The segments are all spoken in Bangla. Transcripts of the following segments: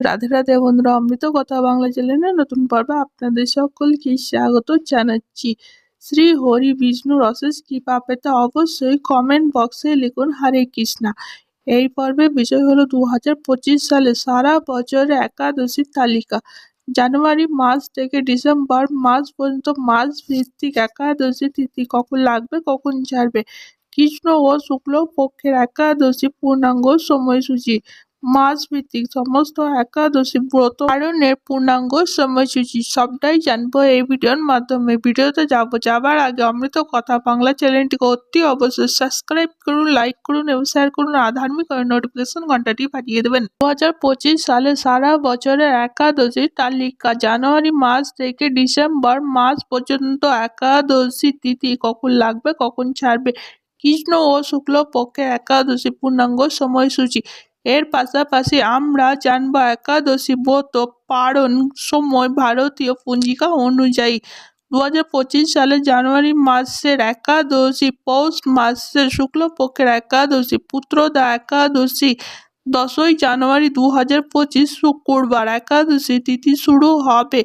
রাধে রাধে বন্ধুরা, অমৃত কথা বাংলা চ্যানেলের নতুন পর্বে আপনাদের সকলকে স্বাগত জানাচ্ছি। শ্রী হরি বিষ্ণুর অশেষ কৃপা পেতে অবশ্যই কমেন্ট বক্সে লিখুন হরে কৃষ্ণা। এই পর্বের বিষয় হলো দু হাজার পঁচিশ সালে সারা বছরের একাদশীর তালিকা। জানুয়ারি মাস থেকে ডিসেম্বর মাস পর্যন্ত মাস ভিত্তিক একাদশী তিথি কখন লাগবে, কখন ছাড়বে? কৃষ্ণ ও শুক্ল পক্ষের একাদশী পূর্ণাঙ্গ সময়সূচি। মাসভিত্তিক সমস্ত একাদশী ব্রত পালনের পূর্ণাঙ্গ সময়সূচি সবটাই জানব এই ভিডিওর মাধ্যমে। ভিডিওতে যাব, যাবার আগে অমৃত কথা বাংলা চ্যানেলটিকে অতি অবশ্যই সাবস্ক্রাইব করুন, লাইক করুন এবং শেয়ার করুন আর ধার্মিক নোটিফিকেশন ঘন্টাটি পাঠিয়ে দেবেন। দু হাজার পঁচিশ সালে সারা বছরের একাদশীর তালিকা জানুয়ারি মাস থেকে ডিসেম্বর মাস পর্যন্ত একাদশী তিথি কখন লাগবে, কখন ছাড়বে? কৃষ্ণ ও শুক্ল পক্ষে একাদশী পূর্ণাঙ্গ সময়সূচি এর পাশাপাশি আমরা জানব একাদশী ব্রত পালন সময় ভারতীয় পঞ্জিকা অনুযায়ী। দু সালের জানুয়ারি মাসের একাদশী, পৌষ মাসের শুক্লপক্ষের একাদশী, পুত্রদা একাদশী, দশই জানুয়ারি দু হাজার পঁচিশ শুক্রবার একাদশী তিথি শুরু হবে।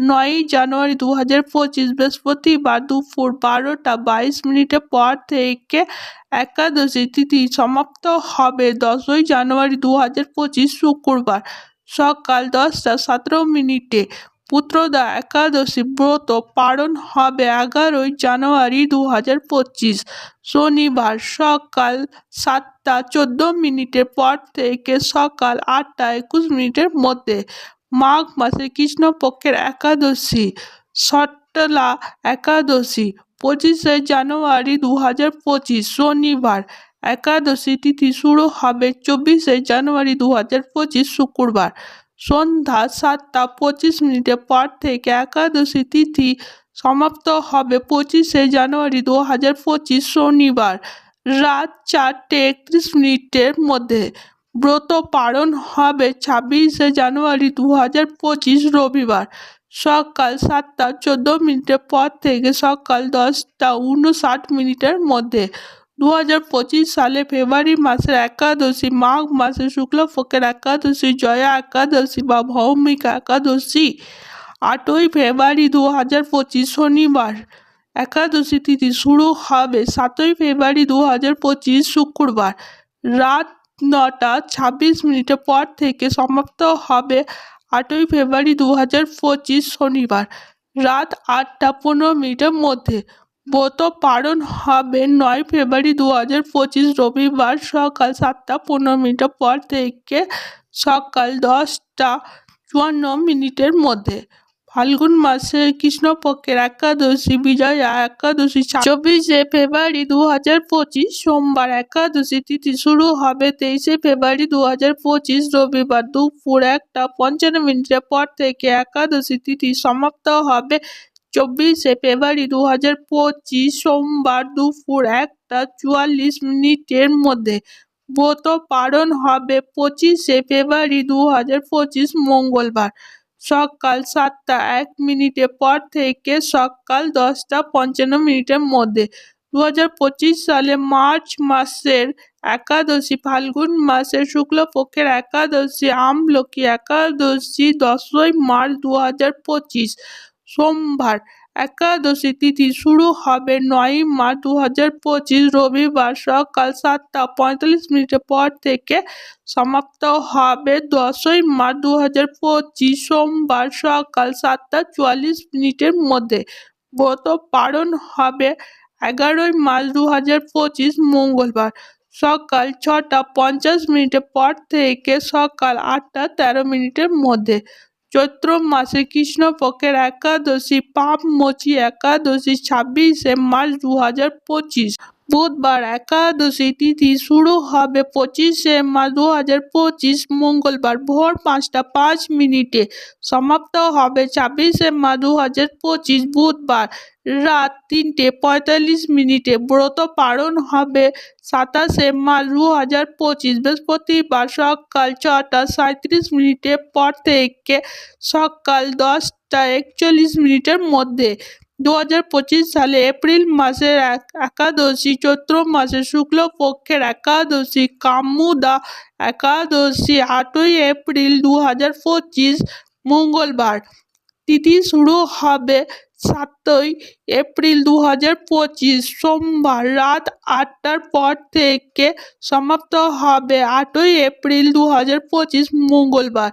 নয়ই জানুয়ারি দু হাজার পঁচিশ বৃহস্পতিবার দুপুর বারোটা বাইশ মিনিটের পর থেকে একাদশী তিথি সমাপ্ত হবে। দশই জানুয়ারি দু হাজার পঁচিশ শুক্রবার সকাল দশটা সতেরো মিনিটে পুত্রদা একাদশী ব্রত পালন হবে এগারোই জানুয়ারি দু হাজার পঁচিশ। শনিবার সকাল সাতটা চোদ্দ মিনিটের পর থেকে সকাল আটটা একুশ মিনিটের মধ্যে মাঘ মাসে কৃষ্ণপক্ষের একাদশী সট্টলা একাদশী, পঁচিশে জানুয়ারি দু হাজার পঁচিশ, শনিবার একাদশী তিথি শুরু হবে চব্বিশে জানুয়ারি দু হাজার পঁচিশ, শুক্রবার। সন্ধ্যা সাতটা পঁচিশ মিনিটের পর থেকে একাদশী তিথি সমাপ্ত হবে পঁচিশে জানুয়ারি দু হাজার পঁচিশ, শনিবার রাত চারটে একত্রিশ মিনিটের মধ্যে। ব্রত পালন হবে ছাব্বিশে জানুয়ারি দু হাজার পঁচিশ রবিবার। সকাল সাতটা চোদ্দ মিনিটের পর থেকে সকাল দশটা উনষাট মিনিটের মধ্যে। দু হাজার পঁচিশ সালে ফেব্রুয়ারি মাসের একাদশী, মাঘ মাসের শুক্লপক্ষের একাদশী, জয়া একাদশী বা ভৌমিকা একাদশী। আটই ফেব্রুয়ারি দু হাজার পঁচিশ শনিবার। একাদশী তিথি শুরু হবে সাতই ফেব্রুয়ারি দু হাজার পঁচিশ শুক্রবার। রাত নটা ছাব্বিশ মিনিটের পর থেকে সমাপ্ত হবে আটই ফেব্রুয়ারি দু হাজার পঁচিশ শনিবার। রাত আটটা পনেরো মিনিটের মধ্যে। ব্রত পালন হবে নয় ফেব্রুয়ারি দু হাজার পঁচিশ রবিবার সকাল সাতটা পনেরো মিনিটের পর থেকে সকাল দশটা চুয়ান্ন মিনিটের মধ্যে। ফাল্গুন মাসের কৃষ্ণপক্ষের একাদশী, বিজয়া একাদশী চব্বিশে ফেব্রুয়ারি দু হাজার পঁচিশ, সোমবার একাদশী তিথি শুরু হবে তেইশে ফেব্রুয়ারি দু হাজার পঁচিশ, রবিবার দুপুর একটা পঞ্চান্ন মিনিটের পর থেকে একাদশী তিথি সমাপ্ত হবে চব্বিশে ফেব্রুয়ারি দু হাজার পঁচিশ, সোমবার দুপুর একটা চুয়াল্লিশ মিনিটের মধ্যে। ব্রত পালন হবে পঁচিশে ফেব্রুয়ারি দু হাজার পঁচিশ, মঙ্গলবার। সকাল সাতটা এক মিনিটে পর থেকে সকাল দশটা পঞ্চান্ন মিনিটের মধ্যে। দু হাজার পঁচিশ সালে মার্চ মাসের একাদশী, ফাল্গুন মাসের শুক্লপক্ষের একাদশী, আমলকি একাদশী, দশই মার্চ দু হাজার পঁচিশ। সোমবার একাদশী তিথি শুরু হবে নয়ই মার্চ দু হাজার পঁচিশ রবিবার। সকাল সাতটা পঁয়তাল্লিশ মিনিটের পর থেকে সমাপ্ত হবে দশই মার্চ দু হাজার পঁচিশ সোমবার সকাল সাতটা চুয়াল্লিশ মিনিটের মধ্যে। ব্রত পালন হবে এগারোই মার্চ দু হাজার পঁচিশ মঙ্গলবার। সকাল ছটা পঞ্চাশ মিনিটের পর থেকে সকাল আটটা তেরো মিনিটের মধ্যে। চৈত্র মাসে কৃষ্ণপক্ষের একাদশী পাপ মোচি একাদশী ছাব্বিশে মার্চ দু হাজার পঁচিশ। বুধবার একাদশী তিথি শুরু হবে পঁচিশে মার্চ দু হাজার পঁচিশ মঙ্গলবার ভোর পাঁচটা পাঁচ মিনিটে। সমাপ্ত হবে ছাব্বিশে মার্চ দু হাজার পঁচিশ বুধবার রাত তিনটে পঁয়তাল্লিশ মিনিটে। ব্রত পালন হবে সাতাশে মার্চ দু হাজার পঁচিশ বৃহস্পতিবার সকাল ছটা সাঁত্রিশ মিনিটের পর থেকে সকাল দশটা একচল্লিশ মিনিটের মধ্যে। দু হাজার পঁচিশ সালে এপ্রিল মাসের এক একাদশী, চৈত্র মাসের শুক্লপক্ষের একাদশী, কামুদা একাদশী, আটই এপ্রিল দু হাজার পঁচিশ মঙ্গলবার। তিথি শুরু হবে সাতই এপ্রিল দু হাজার পঁচিশ সোমবার রাত আটটার পর থেকে সমাপ্ত হবে আটই এপ্রিল দু হাজার পঁচিশ মঙ্গলবার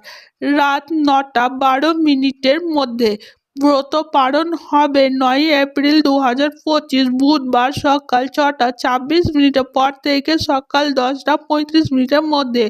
রাত নটা বারো মিনিটের মধ্যে। ব্রত পালন হবে নয় এপ্রিল দু হাজার পঁচিশ বুধবার সকাল ছটা ছাব্বিশ মিনিটের পর থেকে সকাল দশটা পঁয়ত্রিশ মিনিটের মধ্যে।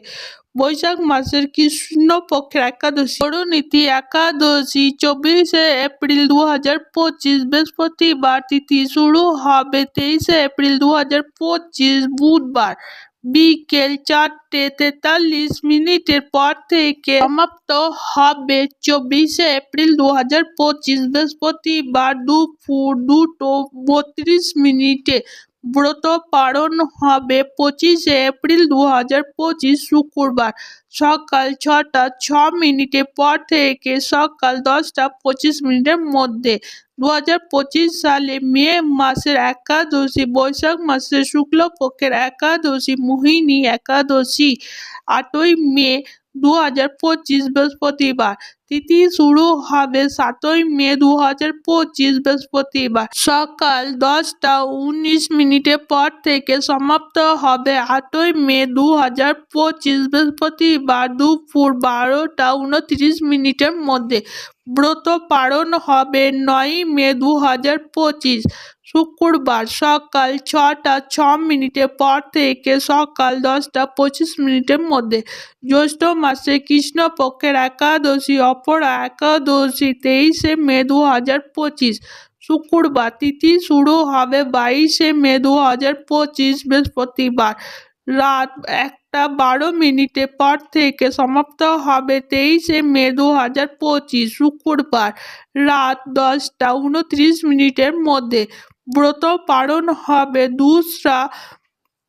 বৈশাখ মাসের কৃষ্ণপক্ষের একাদশী। করণীতি একাদশী চব্বিশে এপ্রিল দু হাজার পঁচিশ বৃহস্পতিবার তিথি শুরু হবে তেইশে এপ্রিল দু হাজার পঁচিশ বুধবার। বিকেল চারটে তেতাল্লিশ মিনিটের পর থেকে সমাপ্ত হবে চব্বিশে এপ্রিল দু হাজার পঁচিশ বৃহস্পতিবার দুপুর দুটো বত্রিশ মিনিটে। ব্রত পালন হবে পঁচিশে এপ্রিল দু হাজার পঁচিশ শুক্রবার। সকাল ছটা ছ মিনিটের পর থেকে সকাল দশটা পঁচিশ মিনিটের মধ্যে। দু হাজার পঁচিশ সালে মে মাসের একাদশী, বৈশাখ মাসের শুক্লপক্ষের একাদশী, মোহিনী একাদশী। আটই মে দু হাজার পঁচিশ বৃহস্পতিবার। তিথি শুরু হবে সাতই মে দু হাজার পঁচিশ বৃহস্পতিবার। সকাল দশটা উনিশ মিনিটের পর থেকে সমাপ্ত হবে আটই মে দু হাজার পঁচিশ বৃহস্পতিবার দুপুর বারোটা উনত্রিশ মিনিটের মধ্যে। ব্রত পালন হবে নয় মে দু হাজার পঁচিশ। শুক্রবার সকাল ছটা, ছ মিনিটের পর থেকে সকাল দশটা পঁচিশ মিনিটের মধ্যে জ্যৈষ্ঠ মাসে কৃষ্ণপক্ষের একাদশী, অপরা একাদশী তেইশে মে দু হাজার পঁচিশ। শুক্রবার তিথি শুরু হবে বাইশে মে দু হাজার পঁচিশ বৃহস্পতিবার। রাত একটা বারো মিনিটের পর থেকে সমাপ্ত হবে তেইশে মে দু হাজার পঁচিশ, শুক্রবার রাত দশটা উনত্রিশ মিনিটের মধ্যে। ব্রত পালন হবে। দোসরা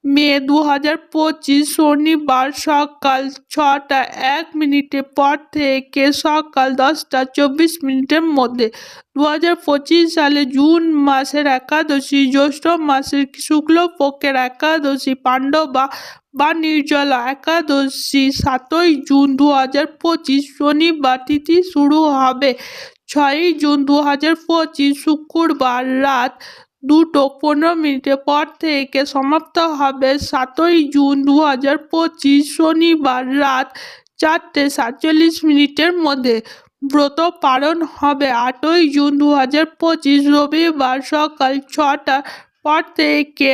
মে দু হাজার পঁচিশ শনিবার সকাল ছটা এক মিনিটের পর থেকে সকাল দশটা চব্বিশ মিনিটের মধ্যে দু হাজার পঁচিশ সালে জুন মাসের একাদশী, জ্যৈষ্ঠ মাসের শুক্লপক্ষের একাদশী, পাণ্ডবা বা নির্জলা একাদশী সাতই জুন দু হাজার পঁচিশ শনিবার তিথি শুরু হবে। ছয়ই জুন দু হাজার পঁচিশ শুক্রবার রাত দুটো পনেরো মিনিটের পর থেকে সমাপ্ত হবে সাতই জুন দু হাজার পঁচিশ শনিবার রাত চারটে সাতচল্লিশ মিনিটের মধ্যে। ব্রত পালন হবে আটই জুন দু হাজার পঁচিশ রবিবার সকাল ছটা পর থেকে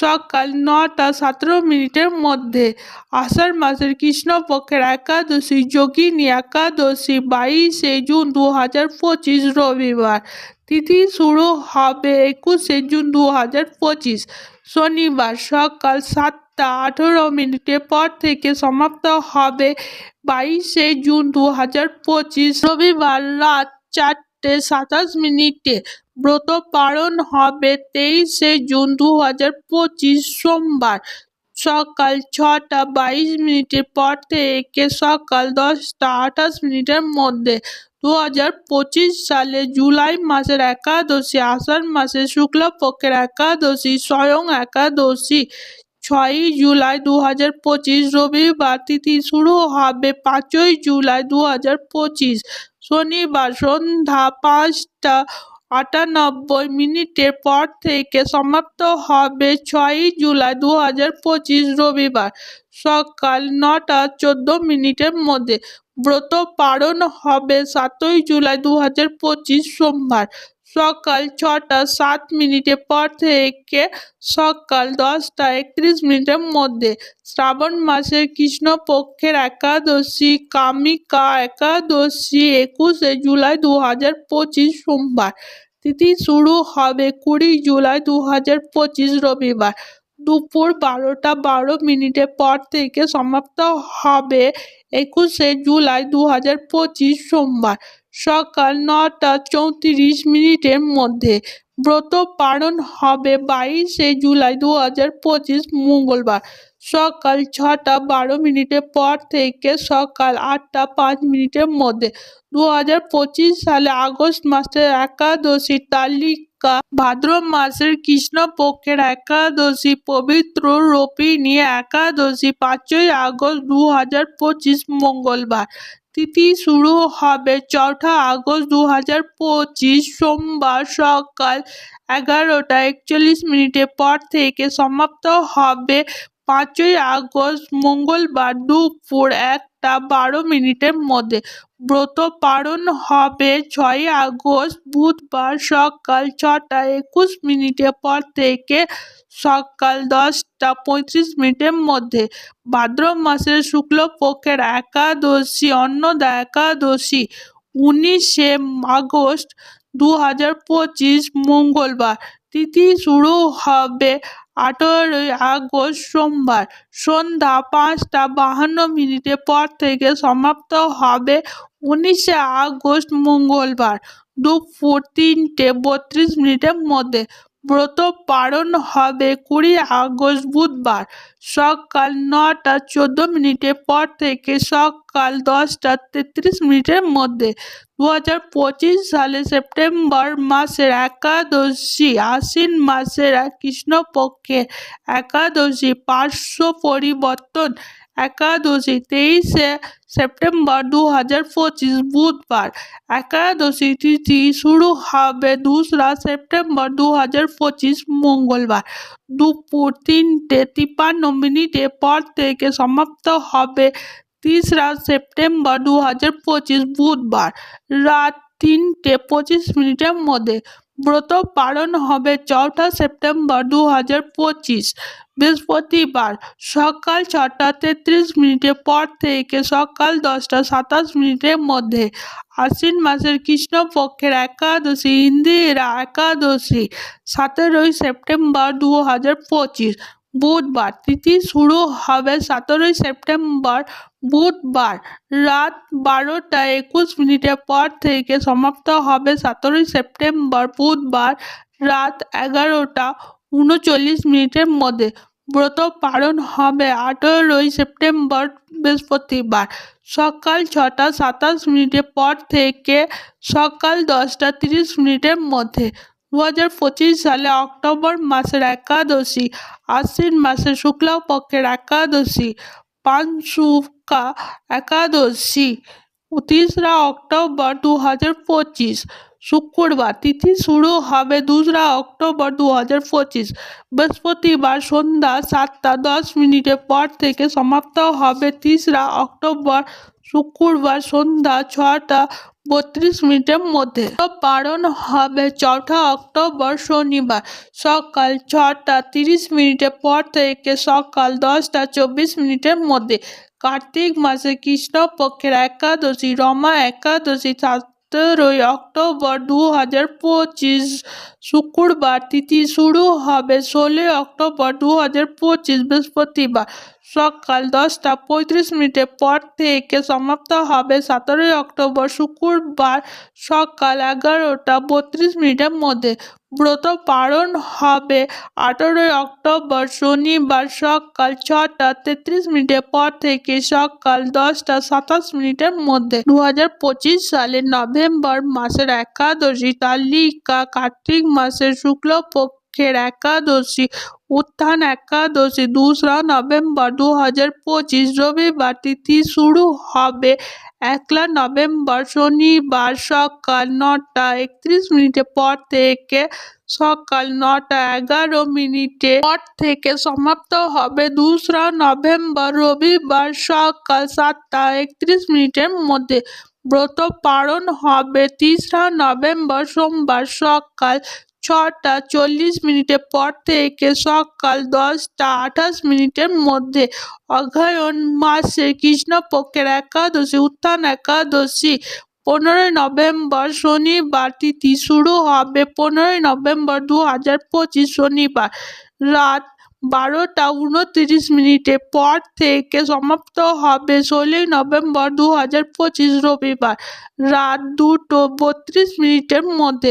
সকাল নটা সতেরো মিনিটের মধ্যে আষাঢ় মাসের কৃষ্ণপক্ষের একাদশী, যোগিনী একাদশী বাইশে জুন দু হাজার পঁচিশ রবিবার। তিথি শুরু হবে একুশে জুন দু হাজার পঁচিশ। শনিবার সকাল সাতটা আঠেরো মিনিটের পর থেকে সমাপ্ত হবে বাইশে জুন দু হাজার পঁচিশ। রবিবার রাত চারটে সাতাশ মিনিটে ব্রত পালন হবে তেইশে জুন দু হাজার পঁচিশ সোমবার। সকাল ছটা বাইশ মিনিটের পর থেকে সকাল দশটা আঠাশ মিনিটের মধ্যে দু হাজার পঁচিশ সালে জুলাই মাসের একাদশী, আষাঢ় মাসের শুক্লপক্ষের একাদশী, স্বয়ং একাদশী, ছয়ই জুলাই দু হাজার পঁচিশ রবিবার। তিথি শুরু হবে পাঁচই জুলাই দু হাজার পঁচিশ। শনিবার সন্ধ্যা পাঁচটা আটানব্বই মিনিটের পর থেকে সমাপ্ত হবে ছয়ই জুলাই দু হাজার পঁচিশ রবিবার সকাল নটা চোদ্দ মিনিটের মধ্যে। ব্রত পালন হবে সাতই জুলাই দু হাজার পঁচিশ সোমবার। সকাল ছটা সাত মিনিটের পর থেকে সকাল দশটা একত্রিশ মিনিটের মধ্যে। শ্রাবণ মাসের কৃষ্ণপক্ষের একাদশী, কামিকা একাদশী, একুশে জুলাই দু হাজার পঁচিশ সোমবার। তিথি শুরু হবে কুড়ি জুলাই দু হাজার পঁচিশ রবিবার। দুপুর বারোটা বারো মিনিটের পর থেকে সমাপ্ত হবে একুশে জুলাই দু হাজার পঁচিশ সোমবার। সকাল নটা চৌত্রিশ মিনিটের মধ্যে। ব্রত পালন হবে বাইশে জুলাই দু হাজার পঁচিশ মঙ্গলবার। সকাল ছটা বারো মিনিটের পর থেকে সকাল আটটা পাঁচ মিনিটের মধ্যে। দু হাজার পঁচিশ সালে আগস্ট মাসের একাদশী তালিকা ভাদ্র মাসের কৃষ্ণপক্ষের একাদশী পবিত্র রোপিণী একাদশী পাঁচই আগস্ট দু হাজার পঁচিশ মঙ্গলবার। তিথি শুরু হবে চৌঠা আগস্ট দু হাজার পঁচিশ সোমবার সকাল এগারোটা একচল্লিশ মিনিটের পর থেকে সমাপ্ত হবে। পাঁচই আগস্ট মঙ্গলবার দুপুর একটা বারো মিনিটের মধ্যে। ব্রত পালন হবে। ছয় আগস্ট বুধবার সকাল ছটা একুশ মিনিটের পর থেকে সকাল দশটা পঁয়ত্রিশ মিনিটের মধ্যে। ভাদ্র মাসের শুক্লপক্ষের একাদশী, অন্নদা একাদশী, উনিশে আগস্ট দু হাজার পঁচিশ মঙ্গলবার। তিথি শুরু হবে আঠেরোই আগস্ট সোমবার সন্ধ্যা পাঁচটা বাহান্ন মিনিটের পর থেকে সমাপ্ত হবে উনিশে আগস্ট মঙ্গলবার দুপুর তিনটে বত্রিশ মিনিটের মধ্যে। ব্রত পালন হবে কুড়ি আগস্ট বুধবার সকাল নটা চোদ্দ মিনিটের পর থেকে সকাল দশটা তেত্রিশ মিনিটের মধ্যে দু হাজার পঁচিশ সালে সেপ্টেম্বর মাসের একাদশী আশ্বিন মাসের কৃষ্ণপক্ষের একাদশী পার্শ্ব পরিবর্তন একাদশী তেইশে সেপ্টেম্বর দু হাজার পঁচিশ বুধবার। একাদশী তিথি শুরু হবে দোসরা সেপ্টেম্বর দু হাজার পঁচিশ মঙ্গলবার। দুপুর তিনটে তিপ্পান্ন মিনিটের পর থেকে সমাপ্ত হবে তেসরা সেপ্টেম্বর দু হাজার পঁচিশ বুধবার। রাত তিনটে পঁচিশ মিনিটের মধ্যে ব্রত পালন হবে চৌঠা সেপ্টেম্বর দু হাজার পঁচিশ, বৃহস্পতিবার সকাল ছটা তেত্রিশ মিনিটের পর থেকে সকাল দশটা সাতাশ মিনিটের মধ্যে আশ্বিন মাসের কৃষ্ণপক্ষের একাদশী, ইন্দিরা একাদশী, সতেরোই সেপ্টেম্বর দু হাজার পঁচিশ বুধবার, তিথি শুরু হবে সতেরোই সেপ্টেম্বর বুধবার রাত বারোটা একুশ মিনিটের পর থেকে সমাপ্ত হবে সতেরোই সেপ্টেম্বর বুধবার রাত এগারোটা উনচল্লিশ মিনিটের মধ্যে। ব্রত পালন হবে আঠেরোই সেপ্টেম্বর বৃহস্পতিবার। সকাল ছটা সাতাশ মিনিটের পর থেকে সকাল দশটা তিরিশ মিনিটের মধ্যে। দু হাজার পঁচিশ সালে অক্টোবর মাসের একাদশী, আশ্বিন মাসের শুক্লপক্ষের একাদশী পাঞ্চুকা একাদশী তেসরা অক্টোবর দু হাজার পঁচিশ, শুক্রবার তিথি শুরু হবে দোসরা অক্টোবর দু হাজার পঁচিশ, বৃহস্পতিবার সন্ধ্যা সাতটা দশ মিনিটের পর থেকে সমাপ্ত হবে তিসরা অক্টোবর, শুক্রবার সন্ধ্যা ছটা বত্রিশ মিনিটের মধ্যে। পালন হবে চৌঠা অক্টোবর শনিবার সকাল ছটা তিরিশ মিনিটের পর থেকে সকাল দশটা চব্বিশ মিনিটের মধ্যে। কার্তিক মাসে কৃষ্ণপক্ষের একাদশী, রমা একাদশী, সতেরোই অক্টোবর দু হাজার পঁচিশ। শুক্রবার তিথি শুরু হবে ষোলোই অক্টোবর দু হাজার পঁচিশ বৃহস্পতিবার। সকাল দশটা পঁয়ত্রিশ মিনিটের পর থেকে সমাপ্ত হবে সতেরোই অক্টোবর শুক্রবার সকাল এগারোটা বত্রিশ মিনিটের মধ্যে। ব্রত পালন হবে আঠেরোই অক্টোবর শনিবার সকাল ছটা তেত্রিশ মিনিটের পর থেকে সকাল দশটা সাতাশ মিনিটের মধ্যে। দু হাজার পঁচিশ সালের নভেম্বর মাসের একাদশী তালিকা কার্তিক মাসের শুক্লপক্ষের একাদশী উত্থান একাদশী দোসরা নভেম্বর দু হাজার পঁচিশ রবিবার তিথি শুরু হবে। একলা নভেম্বর শনিবার সকাল নটা একত্রিশ মিনিটের পর থেকে সকাল নটা এগারো মিনিটে পর থেকে সমাপ্ত হবে। দোসরা নভেম্বর রবিবার সকাল সাতটা একত্রিশ মিনিটের মধ্যে ব্রত পালন হবে। তেসরা নভেম্বর সোমবার সকাল ছটা চল্লিশ মিনিটের পর থেকে সকাল দশটা আঠাশ মিনিটের মধ্যে অগ্রহায়ণ মাসে কৃষ্ণপক্ষের একাদশী, উত্থান একাদশী, পনেরোই নভেম্বর শনিবার তিথি শুরু হবে। পনেরোই নভেম্বর দু হাজার পঁচিশ শনিবার রাত বারোটা উনতিরিশ মিনিটের পর থেকে সমাপ্ত হবে ষোলোই নভেম্বর দু হাজার পঁচিশ রবিবার। রাত দুটো বত্রিশ মিনিটের মধ্যে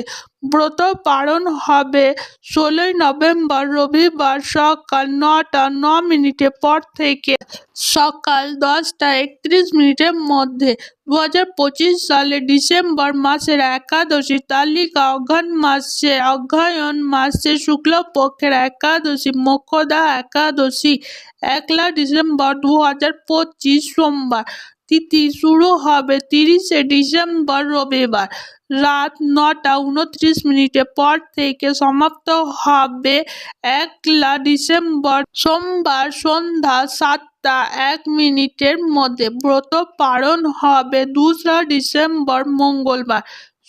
ব্রত পালন হবে। ষোলোই নভেম্বর রবিবার সকাল নটা ন মিনিটের পর থেকে সকাল দশটা একত্রিশ মিনিটের মধ্যে দু হাজার পঁচিশ সালে ডিসেম্বর মাসের একাদশী তালিকা অঘ্রাণ মাসে অগ্রহায়ণ মাসে শুক্লপক্ষের একাদশী, মোক্ষদা একাদশী, একলা ডিসেম্বর দু হাজার পঁচিশ সোমবার তিথি শুরু হবে তিরিশে ডিসেম্বর রবিবার। রাত নটা উনত্রিশ মিনিটের পর থেকে সমাপ্ত হবে একলা ডিসেম্বর। সোমবার সন্ধ্যা সাতটা এক মিনিটের মধ্যে ব্রত পালন হবে দোসরা ডিসেম্বর মঙ্গলবার।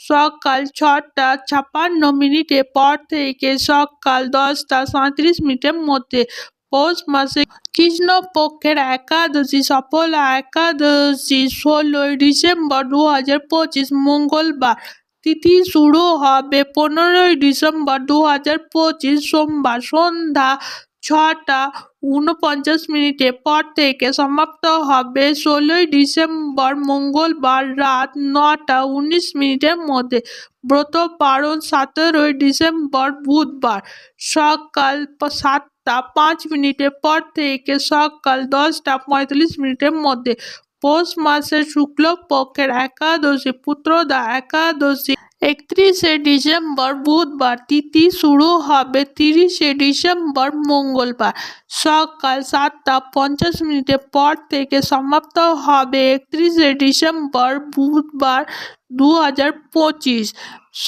সকাল ছটা ছাপান্ন মিনিটের পর থেকে সকাল দশটা সাঁত্রিশ মিনিটের মধ্যে পৌষ মাসে কৃষ্ণপক্ষের একাদশী, সফলা একাদশী ষোলোই ডিসেম্বর দু হাজার পঁচিশ মঙ্গলবার। তিথি শুরু হবে পনেরোই ডিসেম্বর দু হাজার পঁচিশ সোমবার সন্ধ্যা ছটা ঊনপঞ্চাশ মিনিটের পর থেকে সমাপ্ত হবে ষোলোই ডিসেম্বর মঙ্গলবার রাত নটা উনিশ মিনিটের মধ্যে। ব্রত পালন সতেরোই ডিসেম্বর বুধবার সকাল প- সাতটা পাঁচ মিনিটের পর থেকে সকাল দশটা পঁয়তাল্লিশ মিনিটের মধ্যে পৌষ মাসের শুক্লপক্ষের একাদশী, পুত্রদা একাদশী, একত্রিশে ডিসেম্বর, বুধবার, তিথি শুরু হবে তিরিশে ডিসেম্বর, মঙ্গলবার। সকাল সাতটা পঞ্চাশ মিনিটের পর থেকে সমাপ্ত হবে একত্রিশে ডিসেম্বর, বুধবার দু হাজার পঁচিশ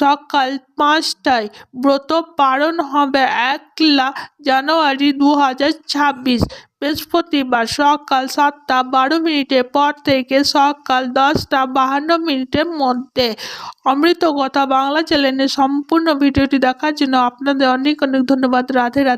সকাল পাঁচটায় ব্রত পালন হবে একলা জানুয়ারি দু হাজার ছাব্বিশ। বৃহস্পতিবার সকাল সাতটা বারো মিনিটের পর থেকে সকাল দশটা বাহান্ন মিনিটের মধ্যে। অমৃত কথা বাংলা চ্যানেলের সম্পূর্ণ ভিডিওটি দেখার জন্য আপনাদের অনেক অনেক ধন্যবাদ। রাধে রাধে।